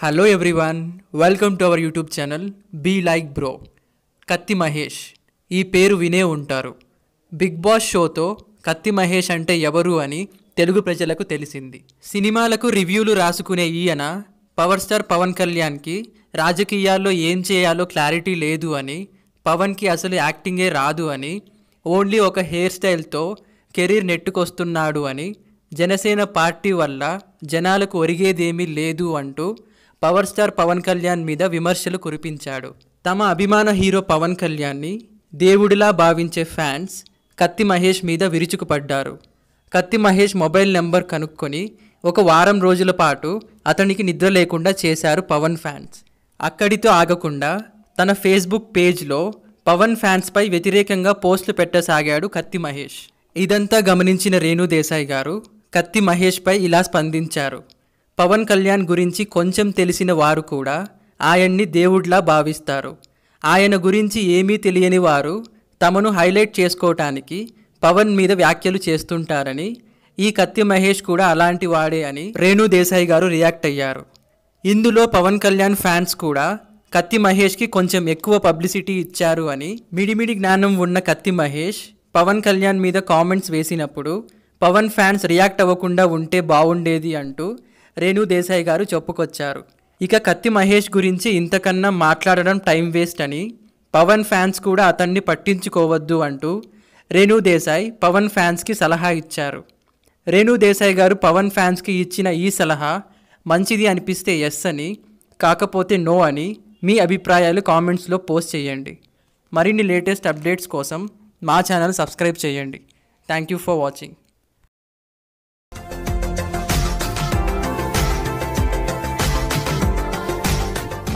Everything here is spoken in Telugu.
Hello everyone welcome to our YouTube channel be like bro Kathi Mahesh. ఈ పేరు వినే ఉంటారు. బిగ్ బాస్ షోతో కత్తి మహేష్ అంటే ఎవరు అని తెలుగు ప్రజలకు తెలిసింది. సినిమాలకు రివ్యూలు రాసుకునే ఈయన పవర్ స్టార్ పవన్ కళ్యాణ్కి రాజకీయాల్లో ఏం చేయాలో క్లారిటీ లేదు అని పవన్కి అసలు యాక్టింగే రాదు అని ఓన్లీ ఒక హెయిర్ స్టైల్తో కెరీర్ నెట్టుకొస్తున్నాడు అని జనసేన పార్టీ వల్ల జనాలకు ఒరిగేదేమీ లేదు అంటూ పవర్ స్టార్ పవన్ కళ్యాణ్ మీద విమర్శలు కురిపించాడు. తమ అభిమాన హీరో పవన్ కళ్యాణ్ని దేవుడిలా భావించే ఫ్యాన్స్ కత్తి మహేష్ మీద విరుచుకుపడ్డారు. కత్తి మహేష్ మొబైల్ నెంబర్ కనుక్కొని ఒక వారం రోజుల పాటు అతనికి నిద్ర లేకుండా చేశారు పవన్ ఫ్యాన్స్. అక్కడితో ఆగకుండా తన ఫేస్బుక్ పేజ్లో పవన్ ఫ్యాన్స్పై వ్యతిరేకంగా పోస్టులు పెట్టసాగాడు కత్తి మహేష్. ఇదంతా గమనించిన రేణు దేశాయ్ గారు కత్తి మహేష్పై ఇలా స్పందించారు. పవన్ కళ్యాణ్ గురించి కొంచెం తెలిసిన వారు కూడా ఆయన్ని దేవుడ్లా భావిస్తారు. ఆయన గురించి ఏమీ తెలియని వారు తమను హైలైట్ చేసుకోవటానికి పవన్ మీద వ్యాఖ్యలు చేస్తుంటారని ఈ కత్తి మహేష్ కూడా అలాంటి వాడే అని రేణు దేశాయి గారు రియాక్ట్ అయ్యారు. ఇందులో పవన్ కళ్యాణ్ ఫ్యాన్స్ కూడా కత్తి మహేష్కి కొంచెం ఎక్కువ పబ్లిసిటీ ఇచ్చారు అని మిడిమిడి జ్ఞానం ఉన్న కత్తి మహేష్ పవన్ కళ్యాణ్ మీద కామెంట్స్ వేసినప్పుడు పవన్ ఫ్యాన్స్ రియాక్ట్ అవ్వకుండా ఉంటే బాగుండేది అంటూ రేణు దేశాయ్ గారు చెప్పుకొచ్చారు. ఇక కత్తి మహేష్ గురించి ఇంతకన్నా మాట్లాడడం టైం వేస్ట్ అని పవన్ ఫ్యాన్స్ కూడా అతన్ని పట్టించుకోవద్దు అంటూ రేణు దేశాయ్ పవన్ ఫ్యాన్స్కి సలహా ఇచ్చారు. రేణు దేశాయ్ గారు పవన్ ఫ్యాన్స్కి ఇచ్చిన ఈ సలహా మంచిది అనిపిస్తే ఎస్ అని కాకపోతే నో అని మీ అభిప్రాయాలు కామెంట్స్లో పోస్ట్ చేయండి. మరిన్ని లేటెస్ట్ అప్డేట్స్ కోసం మా ఛానల్ సబ్స్క్రైబ్ చేయండి. Thank you for watching